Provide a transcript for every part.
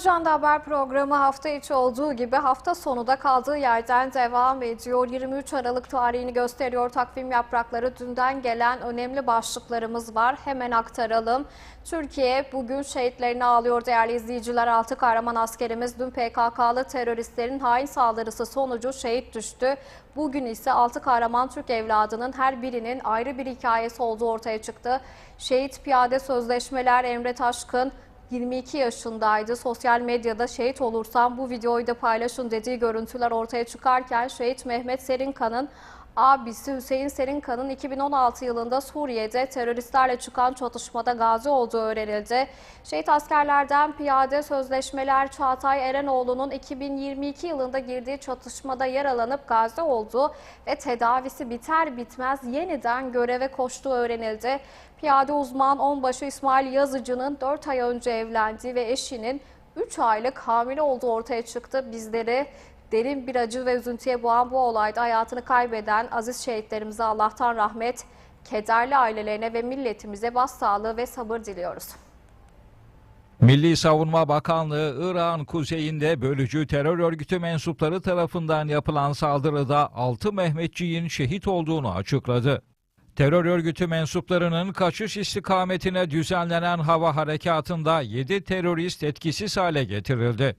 Ajanda Haber programı hafta içi olduğu gibi hafta sonu da kaldığı yerden devam ediyor. 23 Aralık tarihini gösteriyor takvim yaprakları. Dünden gelen önemli başlıklarımız var. Hemen aktaralım. Türkiye bugün şehitlerini ağlıyor değerli izleyiciler. Altı kahraman askerimiz dün PKK'lı teröristlerin hain saldırısı sonucu şehit düştü. Bugün ise altı kahraman Türk evladının her birinin ayrı bir hikayesi olduğu ortaya çıktı. Şehit piyade sözleşmeler Emre Taşkın, 22 yaşındaydı. Sosyal medyada şehit olursam bu videoyu da paylaşın dediği görüntüler ortaya çıkarken şehit Mehmet Serinkan'ın abisi Hüseyin Serinkan'ın 2016 yılında Suriye'de teröristlerle çıkan çatışmada gazi olduğu öğrenildi. Şehit askerlerden piyade sözleşmeler Çağatay Erenoğlu'nun 2022 yılında girdiği çatışmada yaralanıp gazi olduğu ve tedavisi biter bitmez yeniden göreve koştuğu öğrenildi. Piyade uzman onbaşı İsmail Yazıcı'nın 4 ay önce evlendiği ve eşinin 3 aylık hamile olduğu ortaya çıktı. Bizleri derin bir acı ve üzüntüye boğan bu olayda hayatını kaybeden aziz şehitlerimize Allah'tan rahmet, kederli ailelerine ve milletimize başsağlığı ve sabır diliyoruz. Milli Savunma Bakanlığı Irak'ın kuzeyinde bölücü terör örgütü mensupları tarafından yapılan saldırıda 6 Mehmetçiğin şehit olduğunu açıkladı. Terör örgütü mensuplarının kaçış istikametine düzenlenen hava harekatında 7 terörist etkisiz hale getirildi.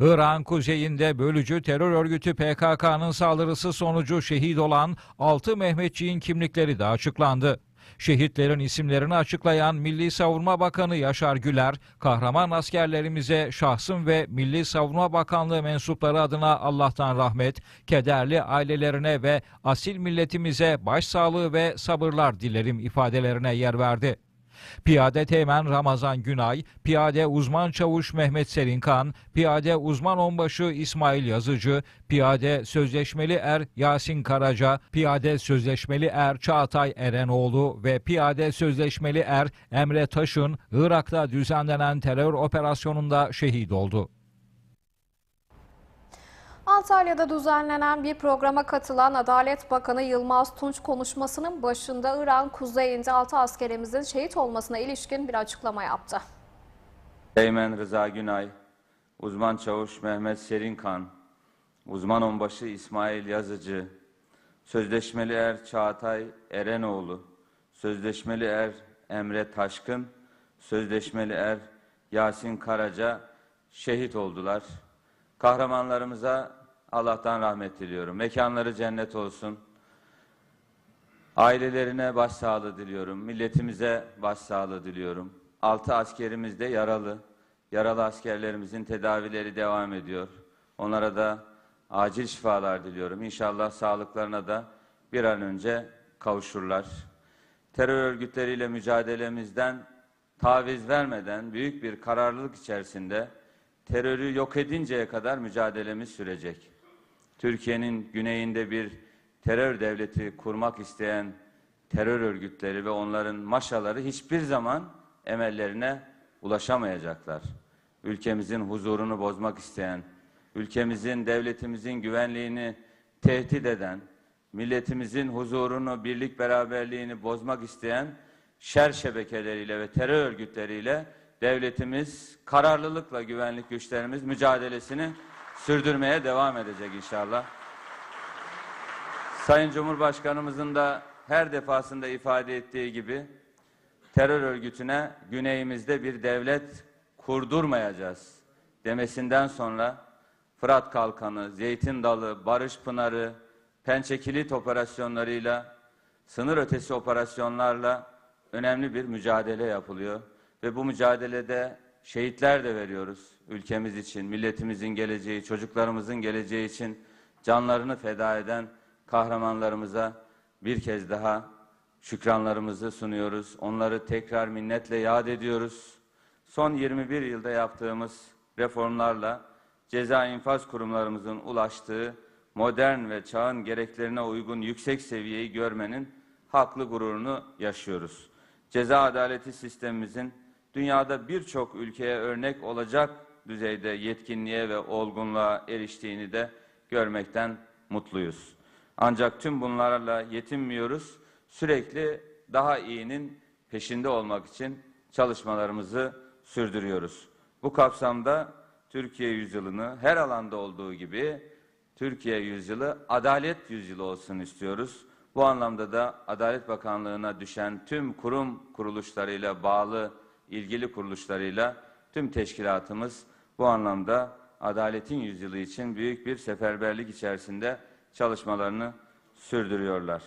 Irak'ın kuzeyinde bölücü terör örgütü PKK'nın saldırısı sonucu şehit olan 6 Mehmetçiğin kimlikleri de açıklandı. Şehitlerin isimlerini açıklayan Milli Savunma Bakanı Yaşar Güler, kahraman askerlerimize şahsım ve Milli Savunma Bakanlığı mensupları adına Allah'tan rahmet, kederli ailelerine ve asil milletimize başsağlığı ve sabırlar dilerim ifadelerine yer verdi. Piyade Teğmen Ramazan Günay, Piyade Uzman Çavuş Mehmet Serinkan, Piyade Uzman Onbaşı İsmail Yazıcı, Piyade Sözleşmeli Er Yasin Karaca, Piyade Sözleşmeli Er Çağatay Erenoğlu ve Piyade Sözleşmeli Er Emre Taş'ın Irak'ta düzenlenen terör operasyonunda şehit oldu. Antalya'da düzenlenen bir programa katılan Adalet Bakanı Yılmaz Tunç konuşmasının başında İran kuzeyinde 6 askerimizin şehit olmasına ilişkin bir açıklama yaptı. Teğmen Rıza Günay, uzman çavuş Mehmet Serinkan, uzman onbaşı İsmail Yazıcı, sözleşmeli er Çağatay Erenoğlu, sözleşmeli er Emre Taşkın, sözleşmeli er Yasin Karaca şehit oldular. Kahramanlarımıza Allah'tan rahmet diliyorum. Mekanları cennet olsun. Ailelerine başsağlığı diliyorum. Milletimize başsağlığı diliyorum. Altı askerimiz de yaralı. Yaralı askerlerimizin tedavileri devam ediyor. Onlara da acil şifalar diliyorum. İnşallah sağlıklarına da bir an önce kavuşurlar. Terör örgütleriyle mücadelemizden taviz vermeden büyük bir kararlılık içerisinde terörü yok edinceye kadar mücadelemiz sürecek. Türkiye'nin güneyinde bir terör devleti kurmak isteyen terör örgütleri ve onların maşaları hiçbir zaman emellerine ulaşamayacaklar. Ülkemizin huzurunu bozmak isteyen, ülkemizin, devletimizin güvenliğini tehdit eden, milletimizin huzurunu, birlik beraberliğini bozmak isteyen şer şebekeleriyle ve terör örgütleriyle devletimiz kararlılıkla güvenlik güçlerimiz mücadelesini sürdürmeye devam edecek inşallah. Sayın Cumhurbaşkanımızın da her defasında ifade ettiği gibi terör örgütüne güneyimizde bir devlet kurdurmayacağız demesinden sonra Fırat Kalkanı, Zeytin Dalı, Barış Pınarı, Pençe Kilit operasyonlarıyla, sınır ötesi operasyonlarla önemli bir mücadele yapılıyor. Ve bu mücadelede şehitler de veriyoruz. Ülkemiz için, milletimizin geleceği, çocuklarımızın geleceği için canlarını feda eden kahramanlarımıza bir kez daha şükranlarımızı sunuyoruz. Onları tekrar minnetle yad ediyoruz. Son 21 yılda yaptığımız reformlarla ceza infaz kurumlarımızın ulaştığı modern ve çağın gereklerine uygun yüksek seviyeyi görmenin haklı gururunu yaşıyoruz. Ceza adaleti sistemimizin dünyada birçok ülkeye örnek olacak düzeyde yetkinliğe ve olgunluğa eriştiğini de görmekten mutluyuz. Ancak tüm bunlarla yetinmiyoruz. Sürekli daha iyinin peşinde olmak için çalışmalarımızı sürdürüyoruz. Bu kapsamda Türkiye yüzyılını her alanda olduğu gibi Türkiye yüzyılı adalet yüzyılı olsun istiyoruz. Bu anlamda da Adalet Bakanlığı'na düşen tüm kurum kuruluşlarıyla bağlı ilgili kuruluşlarıyla tüm teşkilatımız bu anlamda adaletin yüzyılı için büyük bir seferberlik içerisinde çalışmalarını sürdürüyorlar.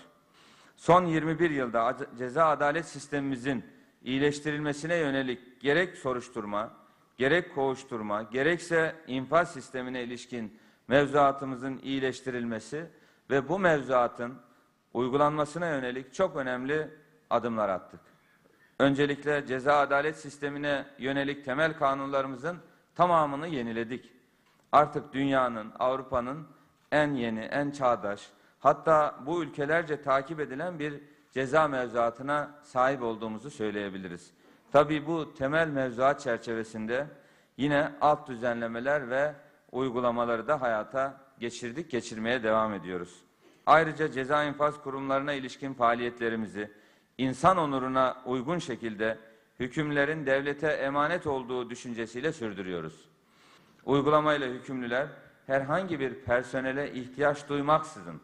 Son 21 yılda ceza adalet sistemimizin iyileştirilmesine yönelik gerek soruşturma, gerek kovuşturma, gerekse infaz sistemine ilişkin mevzuatımızın iyileştirilmesi ve bu mevzuatın uygulanmasına yönelik çok önemli adımlar attık. Öncelikle ceza adalet sistemine yönelik temel kanunlarımızın tamamını yeniledik. Artık dünyanın, Avrupa'nın en yeni, en çağdaş, hatta bu ülkelerce takip edilen bir ceza mevzuatına sahip olduğumuzu söyleyebiliriz. Tabii bu temel mevzuat çerçevesinde yine alt düzenlemeler ve uygulamaları da hayata geçirdik, geçirmeye devam ediyoruz. Ayrıca ceza infaz kurumlarına ilişkin faaliyetlerimizi insan onuruna uygun şekilde hükümlerin devlete emanet olduğu düşüncesiyle sürdürüyoruz. Uygulamayla hükümlüler herhangi bir personele ihtiyaç duymaksızın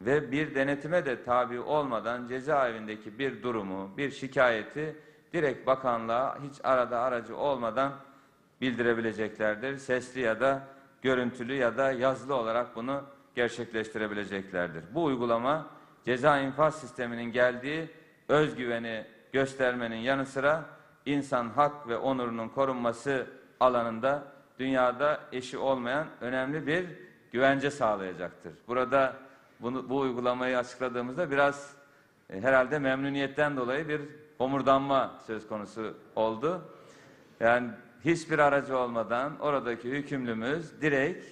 ve bir denetime de tabi olmadan cezaevindeki bir durumu, bir şikayeti direkt bakanlığa hiç arada aracı olmadan bildirebileceklerdir. Sesli ya da görüntülü ya da yazılı olarak bunu gerçekleştirebileceklerdir. Bu uygulama ceza infaz sisteminin geldiği özgüveni göstermenin yanı sıra insan hak ve onurunun korunması alanında dünyada eşi olmayan önemli bir güvence sağlayacaktır. Burada bunu, bu uygulamayı açıkladığımızda biraz e, herhalde memnuniyetten dolayı bir homurdanma söz konusu oldu. Yani hiçbir aracı olmadan oradaki hükümlümüz direkt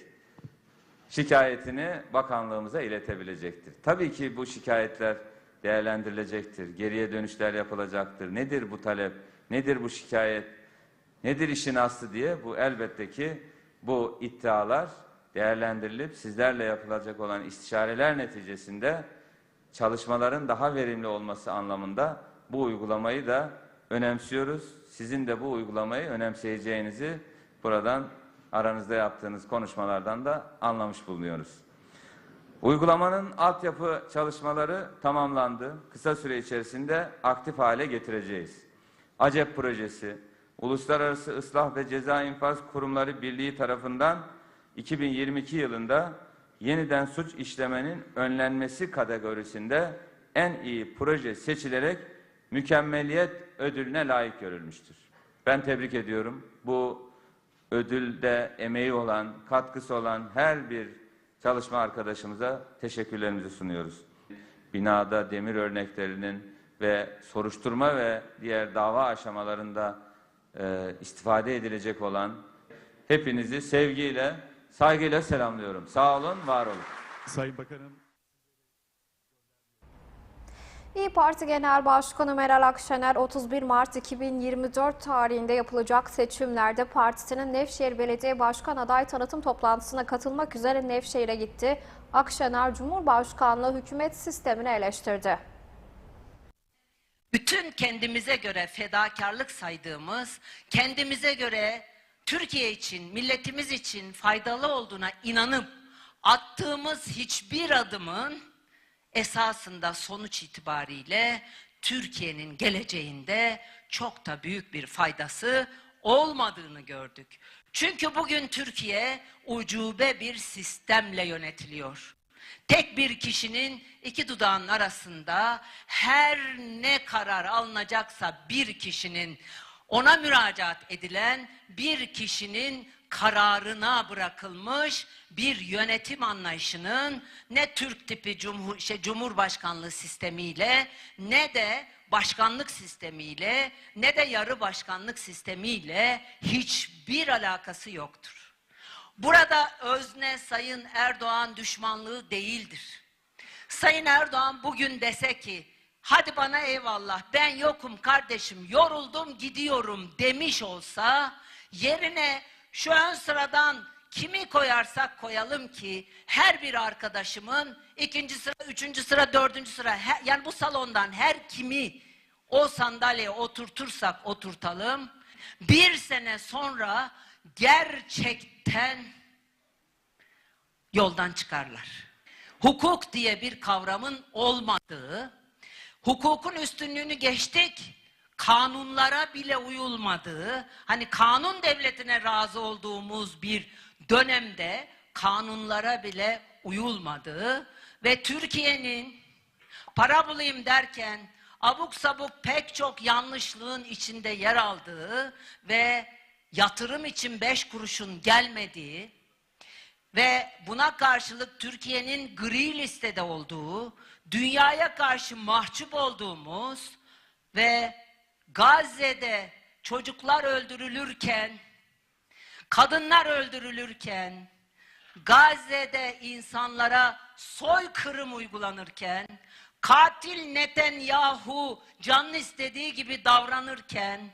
şikayetini bakanlığımıza iletebilecektir. Tabii ki bu şikayetler değerlendirilecektir. Geriye dönüşler yapılacaktır. Nedir bu talep? Nedir bu şikayet? Nedir işin aslı diye bu elbette ki bu iddialar değerlendirilip sizlerle yapılacak olan istişareler neticesinde çalışmaların daha verimli olması anlamında bu uygulamayı da önemsiyoruz. Sizin de bu uygulamayı önemseyeceğinizi buradan aranızda yaptığınız konuşmalardan da anlamış bulunuyoruz. Uygulamanın altyapı çalışmaları tamamlandı. Kısa süre içerisinde aktif hale getireceğiz. ACEP projesi, Uluslararası Islah ve Ceza İnfaz Kurumları Birliği tarafından 2022 yılında yeniden suç işlemenin önlenmesi kategorisinde en iyi proje seçilerek mükemmeliyet ödülüne layık görülmüştür. Ben tebrik ediyorum. Bu ödülde emeği olan, katkısı olan her bir çalışma arkadaşımıza teşekkürlerimizi sunuyoruz. Binada demir örneklerinin ve soruşturma ve diğer dava aşamalarında e, istifade edilecek olan hepinizi sevgiyle, saygıyla selamlıyorum. Sağ olun, var olun. Sayın Bakanım. İyi Parti Genel Başkanı Meral Akşener 31 Mart 2024 tarihinde yapılacak seçimlerde partisinin Nevşehir Belediye Başkan aday tanıtım toplantısına katılmak üzere Nevşehir'e gitti. Akşener Cumhurbaşkanlığı hükümet sistemini eleştirdi. bütün kendimize göre fedakarlık saydığımız, kendimize göre Türkiye için, milletimiz için faydalı olduğuna inanıp attığımız hiçbir adımın esasında sonuç itibariyle Türkiye'nin geleceğinde çok da büyük bir faydası olmadığını gördük. Çünkü bugün Türkiye ucube bir sistemle yönetiliyor. Tek bir kişinin iki dudağın arasında her ne karar alınacaksa bir kişinin ona müracaat edilen bir kişinin kararına bırakılmış bir yönetim anlayışının ne Türk tipi cumhur, şey, cumhurbaşkanlığı sistemiyle ne de başkanlık sistemiyle ne de yarı başkanlık sistemiyle hiçbir alakası yoktur. Burada özne Sayın Erdoğan düşmanlığı değildir. Sayın Erdoğan bugün dese ki hadi bana eyvallah ben yokum kardeşim yoruldum gidiyorum demiş olsa yerine şu ön sıradan kimi koyarsak koyalım ki her bir arkadaşımın ikinci sıra, üçüncü sıra, dördüncü sıra he- yani bu salondan her kimi o sandalyeye oturtursak oturtalım bir sene sonra gerçekten yoldan çıkarlar. Hukuk diye bir kavramın olmadığı, hukukun üstünlüğünü geçtik, kanunlara bile uyulmadığı, hani kanun devletine razı olduğumuz bir dönemde kanunlara bile uyulmadığı ve Türkiye'nin para bulayım derken abuk sabuk pek çok yanlışlığın içinde yer aldığı ve yatırım için beş kuruşun gelmediği ve buna karşılık Türkiye'nin gri listede olduğu, dünyaya karşı mahcup olduğumuz ve Gazze'de çocuklar öldürülürken, kadınlar öldürülürken, Gazze'de insanlara soykırım uygulanırken, katil Netanyahu canlı istediği gibi davranırken,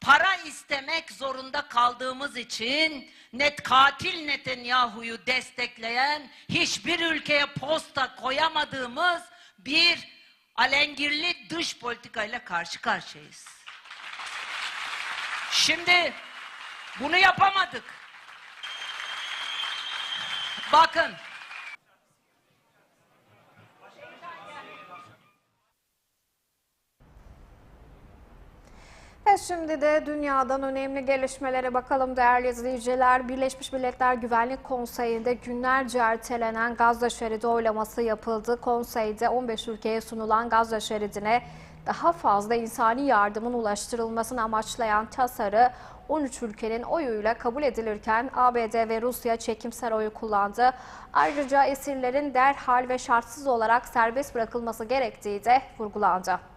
para istemek zorunda kaldığımız için net katil Netanyahu'yu destekleyen hiçbir ülkeye posta koyamadığımız bir alengirli dış politikayla karşı karşıyayız. Şimdi bunu yapamadık. Bakın Ve şimdi de dünyadan önemli gelişmelere bakalım değerli izleyiciler. Birleşmiş Milletler Güvenlik Konseyi'nde günlerce ertelenen Gazze şeridi oylaması yapıldı. Konseyde 15 ülkeye sunulan Gazze şeridine daha fazla insani yardımın ulaştırılmasını amaçlayan tasarı 13 ülkenin oyuyla kabul edilirken ABD ve Rusya çekimsel oyu kullandı. Ayrıca esirlerin derhal ve şartsız olarak serbest bırakılması gerektiği de vurgulandı.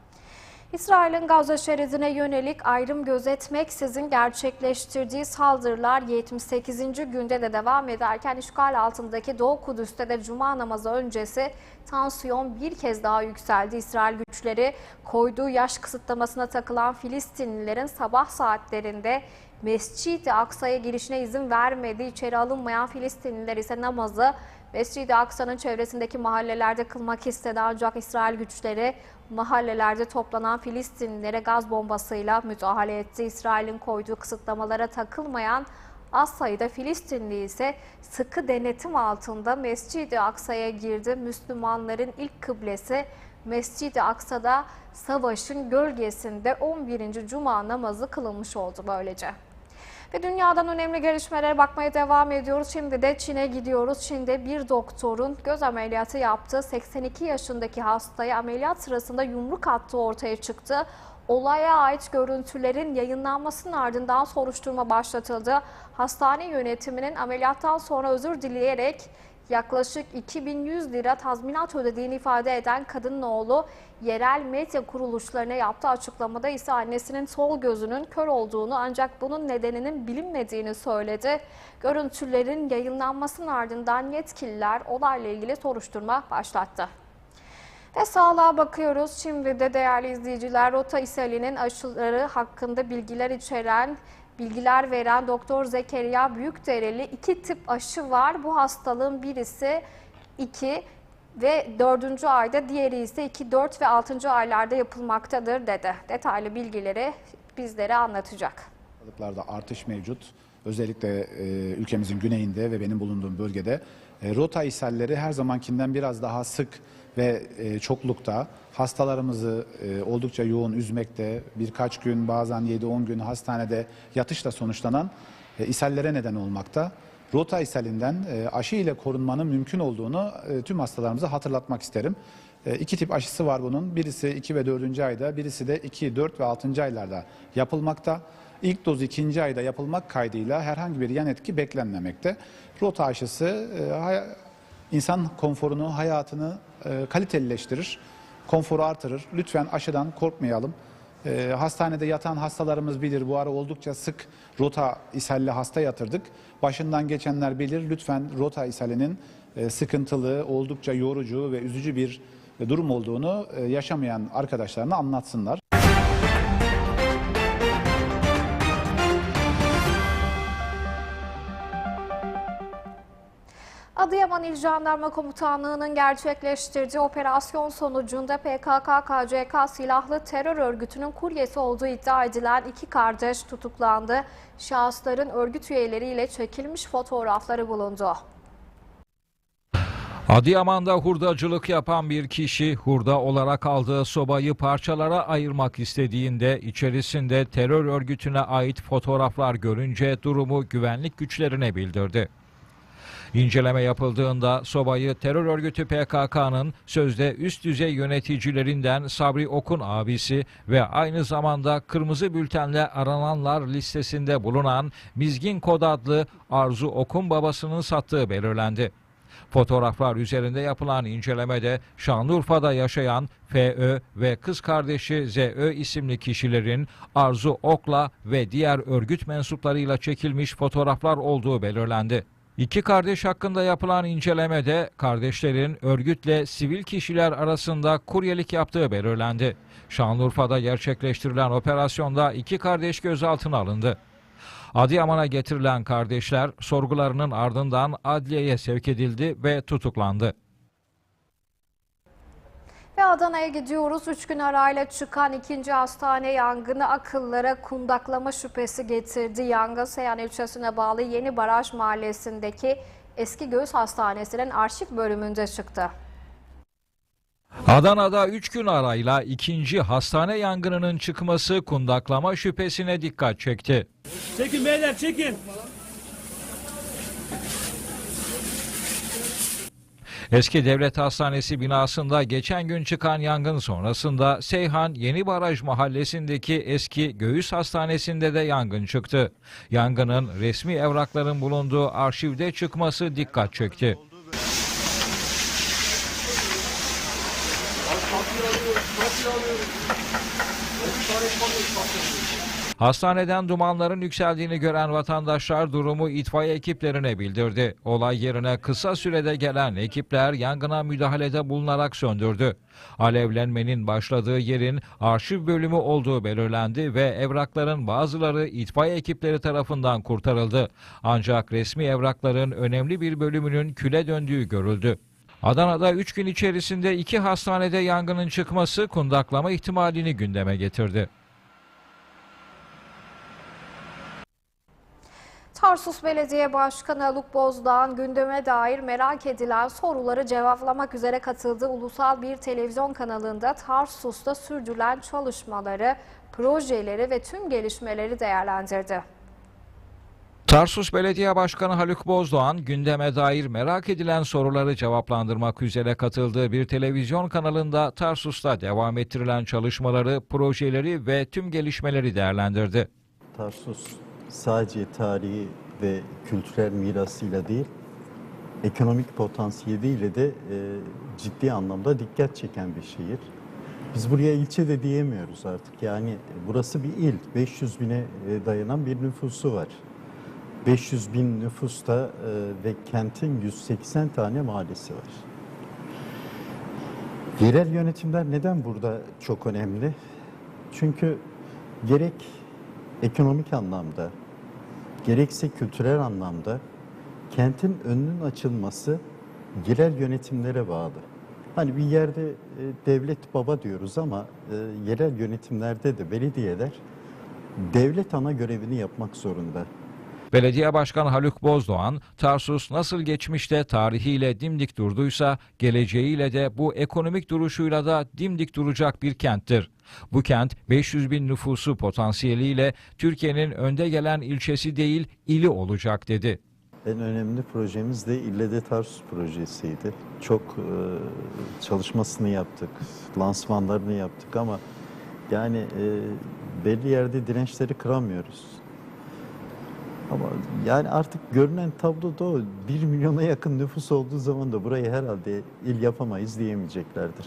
İsrail'in Gazze şeridine yönelik ayrım gözetmeksizin gerçekleştirdiği saldırılar 78. günde de devam ederken işgal altındaki Doğu Kudüs'te de cuma namazı öncesi tansiyon bir kez daha yükseldi. İsrail güçleri koyduğu yaş kısıtlamasına takılan Filistinlilerin sabah saatlerinde Mescid-i Aksa'ya girişine izin vermedi. İçeri alınmayan Filistinliler ise namazı Mescid-i Aksa'nın çevresindeki mahallelerde kılmak istedi ancak İsrail güçleri mahallelerde toplanan Filistinlilere gaz bombasıyla müdahale etti. İsrail'in koyduğu kısıtlamalara takılmayan az sayıda Filistinli ise sıkı denetim altında Mescid-i Aksa'ya girdi. Müslümanların ilk kıblesi Mescid-i Aksa'da savaşın gölgesinde 11. Cuma namazı kılınmış oldu böylece. Ve dünyadan önemli gelişmelere bakmaya devam ediyoruz. Şimdi de Çin'e gidiyoruz. Çin'de bir doktorun göz ameliyatı yaptığı 82 yaşındaki hastaya ameliyat sırasında yumruk attığı ortaya çıktı. Olaya ait görüntülerin yayınlanmasının ardından soruşturma başlatıldı. Hastane yönetiminin ameliyattan sonra özür dileyerek yaklaşık 2100 lira tazminat ödediğini ifade eden kadının oğlu yerel medya kuruluşlarına yaptığı açıklamada ise annesinin sol gözünün kör olduğunu ancak bunun nedeninin bilinmediğini söyledi. Görüntülerin yayınlanmasının ardından yetkililer olayla ilgili soruşturma başlattı. Ve sağlığa bakıyoruz. Şimdi de değerli izleyiciler Rota İshali'nin aşıları hakkında bilgiler içeren bilgiler veren Doktor Zekeriya Büyükdereli iki tip aşı var. Bu hastalığın birisi 2 ve 4. ayda diğeri ise 2, 4 ve 6. aylarda yapılmaktadır dedi. Detaylı bilgileri bizlere anlatacak. Hastalıklarda artış mevcut. Özellikle e, ülkemizin güneyinde ve benim bulunduğum bölgede e, rota ishalleri her zamankinden biraz daha sık ve e, çoklukta. Hastalarımızı e, oldukça yoğun üzmekte, birkaç gün bazen 7-10 gün hastanede yatışla sonuçlanan e, ishallere neden olmakta. Rota ishalinden e, aşı ile korunmanın mümkün olduğunu e, tüm hastalarımıza hatırlatmak isterim. E, iki tip aşısı var bunun. Birisi 2 ve 4. ayda, birisi de 2, 4 ve 6. aylarda yapılmakta. İlk doz ikinci ayda yapılmak kaydıyla herhangi bir yan etki beklenmemekte. Rota aşısı e, insan konforunu, hayatını e, kalitelileştirir, konforu artırır. Lütfen aşıdan korkmayalım. E, hastanede yatan hastalarımız bilir. Bu ara oldukça sık rota ishalli hasta yatırdık. Başından geçenler bilir. Lütfen rota ishalinin e, sıkıntılı, oldukça yorucu ve üzücü bir durum olduğunu yaşamayan arkadaşlarına anlatsınlar. Adıyaman İl Jandarma Komutanlığı'nın gerçekleştirdiği operasyon sonucunda PKK-KCK silahlı terör örgütünün kuryesi olduğu iddia edilen iki kardeş tutuklandı. Şahısların örgüt üyeleriyle çekilmiş fotoğrafları bulundu. Adıyaman'da hurdacılık yapan bir kişi hurda olarak aldığı sobayı parçalara ayırmak istediğinde içerisinde terör örgütüne ait fotoğraflar görünce durumu güvenlik güçlerine bildirdi. İnceleme yapıldığında sobayı terör örgütü PKK'nın sözde üst düzey yöneticilerinden Sabri Ok'un abisi ve aynı zamanda kırmızı bültenle arananlar listesinde bulunan Mizgin Kod adlı Arzu Ok'un babasının sattığı belirlendi. Fotoğraflar üzerinde yapılan incelemede Şanlıurfa'da yaşayan FÖ ve kız kardeşi ZÖ isimli kişilerin Arzu Ok'la ve diğer örgüt mensuplarıyla çekilmiş fotoğraflar olduğu belirlendi. İki kardeş hakkında yapılan incelemede kardeşlerin örgütle sivil kişiler arasında kuryelik yaptığı belirlendi. Şanlıurfa'da gerçekleştirilen operasyonda iki kardeş gözaltına alındı. Adıyaman'a getirilen kardeşler sorgularının ardından adliyeye sevk edildi ve tutuklandı. Ve Adana'ya gidiyoruz. Üç gün arayla çıkan ikinci hastane yangını akıllara kundaklama şüphesi getirdi. Yangın Seyhan ilçesine bağlı Yeni Baraj mahallesindeki eski göğüs hastanesinin arşiv bölümünde çıktı. Adana'da 3 gün arayla ikinci hastane yangınının çıkması kundaklama şüphesine dikkat çekti. Çekin beyler çekin. Eski Devlet Hastanesi binasında geçen gün çıkan yangın sonrasında Seyhan Yeni Baraj mahallesindeki eski göğüs hastanesinde de yangın çıktı. Yangının resmi evrakların bulunduğu arşivde çıkması dikkat çekti. Hastaneden dumanların yükseldiğini gören vatandaşlar durumu itfaiye ekiplerine bildirdi. Olay yerine kısa sürede gelen ekipler yangına müdahalede bulunarak söndürdü. Alevlenmenin başladığı yerin arşiv bölümü olduğu belirlendi ve evrakların bazıları itfaiye ekipleri tarafından kurtarıldı. Ancak resmi evrakların önemli bir bölümünün küle döndüğü görüldü. Adana'da 3 gün içerisinde iki hastanede yangının çıkması kundaklama ihtimalini gündeme getirdi. Tarsus Belediye Başkanı Haluk Bozdağ'ın gündeme dair merak edilen soruları cevaplamak üzere katıldığı ulusal bir televizyon kanalında Tarsus'ta sürdürülen çalışmaları, projeleri ve tüm gelişmeleri değerlendirdi. Tarsus Belediye Başkanı Haluk Bozdoğan gündeme dair merak edilen soruları cevaplandırmak üzere katıldığı bir televizyon kanalında Tarsus'ta devam ettirilen çalışmaları, projeleri ve tüm gelişmeleri değerlendirdi. Tarsus sadece tarihi ve kültürel mirasıyla değil, ekonomik potansiyeliyle de e, ciddi anlamda dikkat çeken bir şehir. Biz buraya ilçe de diyemiyoruz artık. Yani burası bir il. 500 bine e, dayanan bir nüfusu var. 500 bin nüfusta e, ve kentin 180 tane mahallesi var. Yerel yönetimler neden burada çok önemli? Çünkü gerek ekonomik anlamda, gerekse kültürel anlamda kentin önünün açılması yerel yönetimlere bağlı. Hani bir yerde e, devlet baba diyoruz ama e, yerel yönetimlerde de belediyeler devlet ana görevini yapmak zorunda. Belediye Başkanı Haluk Bozdoğan, Tarsus nasıl geçmişte tarihiyle dimdik durduysa, geleceğiyle de bu ekonomik duruşuyla da dimdik duracak bir kenttir. Bu kent 500 bin nüfusu potansiyeliyle Türkiye'nin önde gelen ilçesi değil, ili olacak dedi. En önemli projemiz de İlle de Tarsus projesiydi. Çok e, çalışmasını yaptık, lansmanlarını yaptık ama yani e, belli yerde dirençleri kıramıyoruz. Ama yani artık görünen tablo da o. 1 milyona yakın nüfus olduğu zaman da burayı herhalde il yapamayız diyemeyeceklerdir.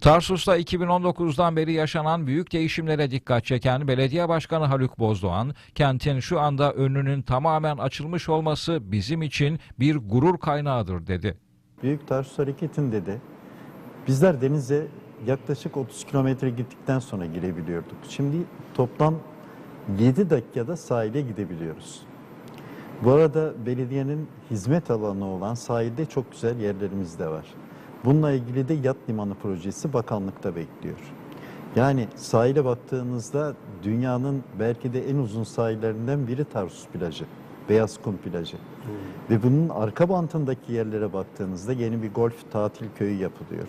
Tarsus'ta 2019'dan beri yaşanan büyük değişimlere dikkat çeken Belediye Başkanı Haluk Bozdoğan, kentin şu anda önünün tamamen açılmış olması bizim için bir gurur kaynağıdır dedi. Büyük Tarsus Hareketi'nde de bizler denize yaklaşık 30 kilometre gittikten sonra girebiliyorduk. Şimdi toplam 7 dakikada sahile gidebiliyoruz. Bu arada belediyenin hizmet alanı olan sahilde çok güzel yerlerimiz de var. Bununla ilgili de yat limanı projesi bakanlıkta bekliyor. Yani sahile baktığınızda dünyanın belki de en uzun sahillerinden biri Tarsus plajı. Beyaz kum plajı. Ve bunun arka bantındaki yerlere baktığınızda yeni bir golf tatil köyü yapılıyor.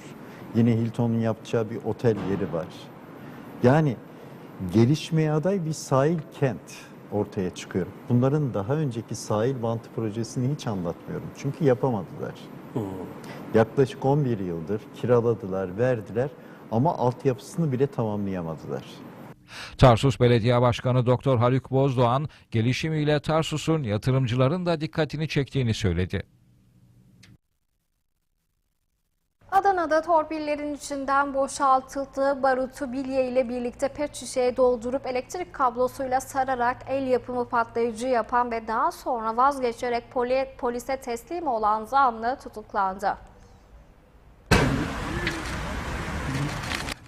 Yine Hilton'un yapacağı bir otel yeri var. Yani gelişmeye aday bir sahil kent ortaya çıkıyor. Bunların daha önceki sahil bantı projesini hiç anlatmıyorum. Çünkü yapamadılar. Yaklaşık 11 yıldır kiraladılar, verdiler ama altyapısını bile tamamlayamadılar. Tarsus Belediye Başkanı Doktor Haluk Bozdoğan, gelişimiyle Tarsus'un yatırımcıların da dikkatini çektiğini söyledi. Adana'da torpillerin içinden boşaltıldığı barutu bilye ile birlikte pet şişeye doldurup elektrik kablosuyla sararak el yapımı patlayıcı yapan ve daha sonra vazgeçerek poli- polise teslim olan zanlı tutuklandı.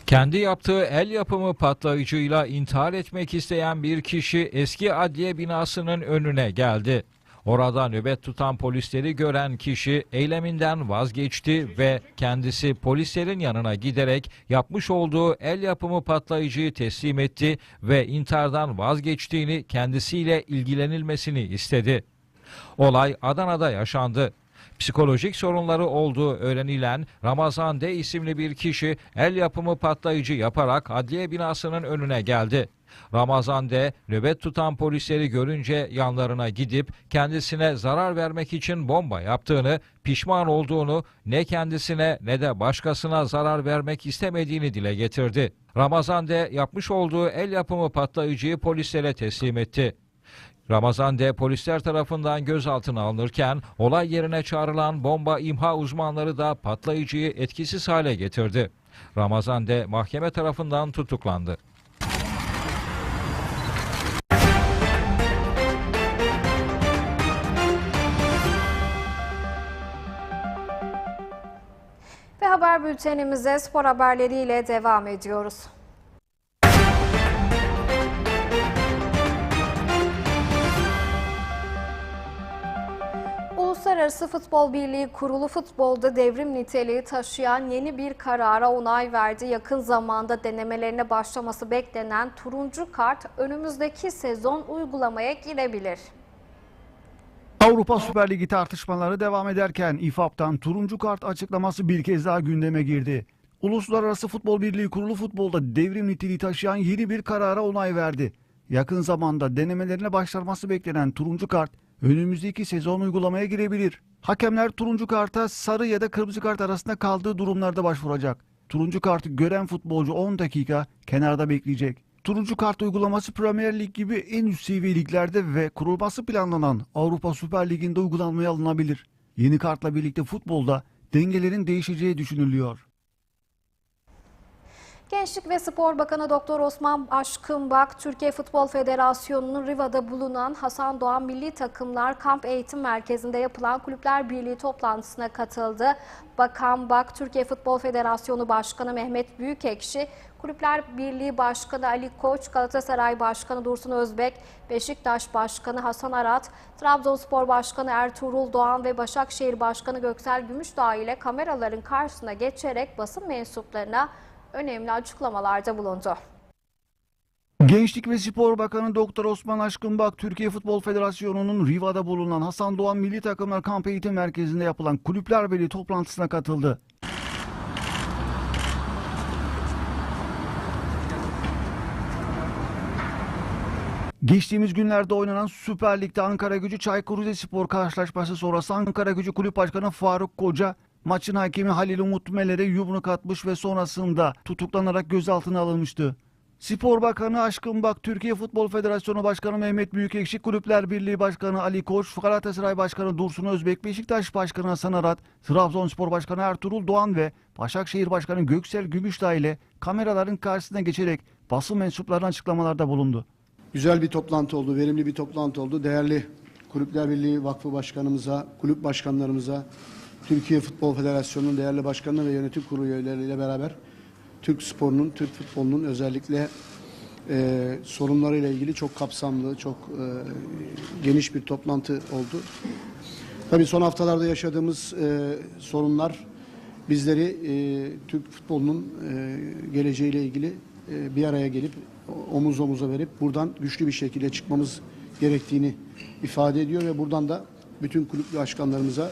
Kendi yaptığı el yapımı patlayıcıyla intihar etmek isteyen bir kişi eski adliye binasının önüne geldi. Orada nöbet tutan polisleri gören kişi eyleminden vazgeçti ve kendisi polislerin yanına giderek yapmış olduğu el yapımı patlayıcıyı teslim etti ve intihardan vazgeçtiğini kendisiyle ilgilenilmesini istedi. Olay Adana'da yaşandı. Psikolojik sorunları olduğu öğrenilen Ramazan D isimli bir kişi el yapımı patlayıcı yaparak adliye binasının önüne geldi. Ramazan D nöbet tutan polisleri görünce yanlarına gidip kendisine zarar vermek için bomba yaptığını, pişman olduğunu, ne kendisine ne de başkasına zarar vermek istemediğini dile getirdi. Ramazan D yapmış olduğu el yapımı patlayıcıyı polislere teslim etti. Ramazan D polisler tarafından gözaltına alınırken olay yerine çağrılan bomba imha uzmanları da patlayıcıyı etkisiz hale getirdi. Ramazan D mahkeme tarafından tutuklandı. Bültenimize spor haberleriyle devam ediyoruz. Uluslararası Futbol Birliği kurulu futbolda devrim niteliği taşıyan yeni bir karara onay verdi. Yakın zamanda denemelerine başlaması beklenen turuncu kart önümüzdeki sezon uygulamaya girebilir. Avrupa Süper Ligi tartışmaları devam ederken İFAB'dan turuncu kart açıklaması bir kez daha gündeme girdi. Uluslararası Futbol Birliği kurulu futbolda devrim niteliği taşıyan yeni bir karara onay verdi. Yakın zamanda denemelerine başlanması beklenen turuncu kart önümüzdeki sezon uygulamaya girebilir. Hakemler turuncu karta sarı ya da kırmızı kart arasında kaldığı durumlarda başvuracak. Turuncu kartı gören futbolcu 10 dakika kenarda bekleyecek. Turuncu kart uygulaması Premier Lig gibi en üst seviye liglerde ve kurulması planlanan Avrupa Süper Ligi'nde uygulanmaya alınabilir. Yeni kartla birlikte futbolda dengelerin değişeceği düşünülüyor. Gençlik ve Spor Bakanı Doktor Osman Aşkınbak, Türkiye Futbol Federasyonu'nun Riva'da bulunan Hasan Doğan Milli Takımlar Kamp Eğitim Merkezi'nde yapılan Kulüpler Birliği toplantısına katıldı. Bakan Bak, Türkiye Futbol Federasyonu Başkanı Mehmet Büyükekşi, Kulüpler Birliği Başkanı Ali Koç, Galatasaray Başkanı Dursun Özbek, Beşiktaş Başkanı Hasan Arat, Trabzonspor Başkanı Ertuğrul Doğan ve Başakşehir Başkanı Göksel Gümüşdağ ile kameraların karşısına geçerek basın mensuplarına önemli açıklamalarda bulundu. Gençlik ve Spor Bakanı Doktor Osman Aşkınbak, Türkiye Futbol Federasyonu'nun Riva'da bulunan Hasan Doğan Milli Takımlar Kamp Eğitim Merkezi'nde yapılan Kulüpler Birliği toplantısına katıldı. Geçtiğimiz günlerde oynanan Süper Lig'de Ankara Gücü Çaykur Rizespor karşılaşması sonrası Ankara Gücü Kulüp Başkanı Faruk Koca maçın hakemi Halil Umut Meler'e yumruk atmış ve sonrasında tutuklanarak gözaltına alınmıştı. Spor Bakanı Aşkın Bak, Türkiye Futbol Federasyonu Başkanı Mehmet Büyükekşi, Kulüpler Birliği Başkanı Ali Koç, Galatasaray Başkanı Dursun Özbek, Beşiktaş Başkanı Hasan Arat, Trabzonspor Başkanı Ertuğrul Doğan ve Başakşehir Başkanı Göksel Gümüşdağ ile kameraların karşısına geçerek basın mensuplarına açıklamalarda bulundu. Güzel bir toplantı oldu, verimli bir toplantı oldu. Değerli Kulüpler Birliği Vakfı Başkanımıza, kulüp başkanlarımıza, Türkiye Futbol Federasyonu'nun değerli başkanı ve yönetim kurulu üyeleriyle beraber Türk sporunun, Türk futbolunun özellikle e, sorunlarıyla ilgili çok kapsamlı, çok e, geniş bir toplantı oldu. Tabii son haftalarda yaşadığımız e, sorunlar bizleri e, Türk futbolunun e, geleceğiyle ilgili e, bir araya gelip omuz omuza verip buradan güçlü bir şekilde çıkmamız gerektiğini ifade ediyor ve buradan da bütün kulüp başkanlarımıza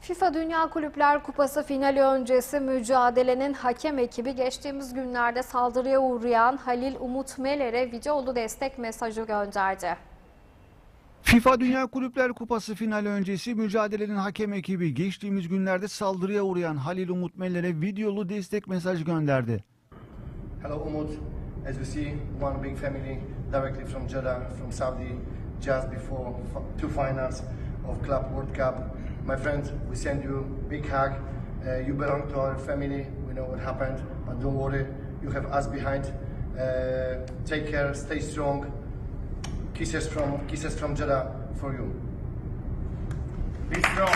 FIFA Dünya Kulüpler Kupası finali öncesi mücadelenin hakem ekibi geçtiğimiz günlerde saldırıya uğrayan Halil Umut Meler'e videolu destek mesajı gönderdi. FIFA Dünya Kulüpler Kupası finali öncesi mücadelenin hakem ekibi geçtiğimiz günlerde saldırıya uğrayan Halil Umut Meller'e videolu destek mesajı gönderdi. Hello Umut, as you see, one big family directly from Jeddah, from Saudi, just before two finals of Club World Cup. My friends, we send you big hug. Uh, you belong to our family. We know what happened, but don't worry, you have us behind. Uh, take care, stay strong. Kisses from kisses from Jeddah for you. Be strong.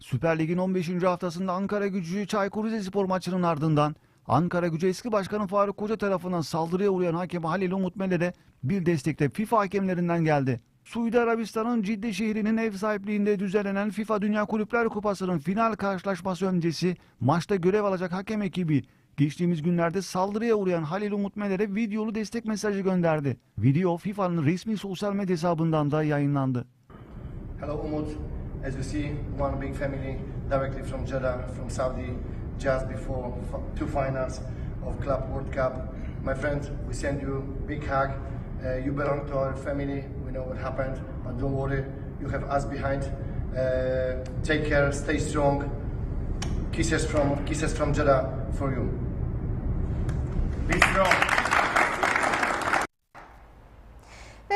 Süper Lig'in 15. haftasında Ankara Gücü Çaykur Rizespor maçının ardından Ankara Gücü eski başkanı Faruk Koca tarafından saldırıya uğrayan hakem Halil Umut Meler'e bir destek de FIFA hakemlerinden geldi. Suudi Arabistan'ın Cidde şehrinin ev sahipliğinde düzenlenen FIFA Dünya Kulüpler Kupası'nın final karşılaşması öncesi maçta görev alacak hakem ekibi geçtiğimiz günlerde saldırıya uğrayan Halil Umut Meler'e videolu destek mesajı gönderdi. Video FIFA'nın resmi sosyal medya hesabından da yayınlandı. Hello Umut, as you see, one big family directly from Jeddah, from Saudi, just before two finals of Club World Cup. My friends, we send you big hug. Uh, you belong to our family. We know what happened, but don't worry, you have us behind. Uh, take care, stay strong. Kisses from kisses from Jeddah for you. Be strong.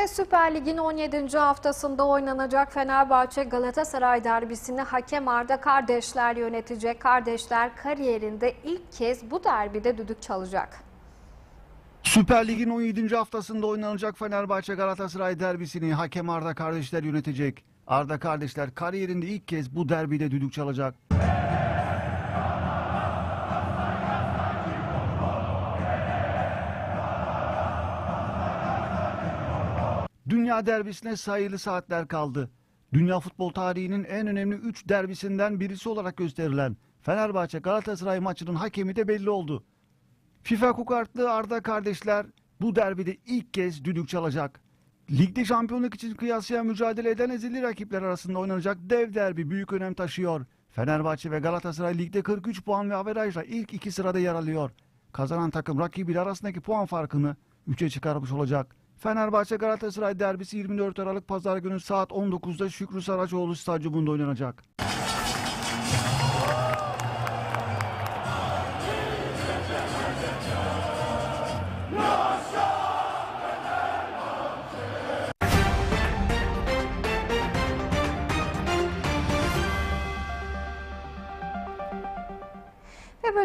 Ve Süper Lig'in 17. haftasında oynanacak Fenerbahçe Galatasaray derbisini hakem Arda kardeşler yönetecek. Kardeşler kariyerinde ilk kez bu derbide düdük çalacak. Süper Lig'in 17. haftasında oynanacak Fenerbahçe Galatasaray derbisini hakem Arda kardeşler yönetecek. Arda kardeşler kariyerinde ilk kez bu derbide düdük çalacak. Dünya derbisine sayılı saatler kaldı. Dünya futbol tarihinin en önemli 3 derbisinden birisi olarak gösterilen Fenerbahçe Galatasaray maçının hakemi de belli oldu. FIFA kukartlı Arda kardeşler bu derbide ilk kez düdük çalacak. Ligde şampiyonluk için kıyasıya mücadele eden ezeli rakipler arasında oynanacak dev derbi büyük önem taşıyor. Fenerbahçe ve Galatasaray ligde 43 puan ve averajla ilk iki sırada yer alıyor. Kazanan takım rakibiyle arasındaki puan farkını 3'e çıkarmış olacak. Fenerbahçe Galatasaray derbisi 24 Aralık Pazar günü saat 19'da Şükrü Saracoğlu Stadyumunda oynanacak.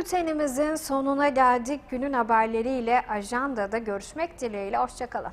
Bültenimizin sonuna geldik. Günün haberleriyle ajandada görüşmek dileğiyle. Hoşçakalın.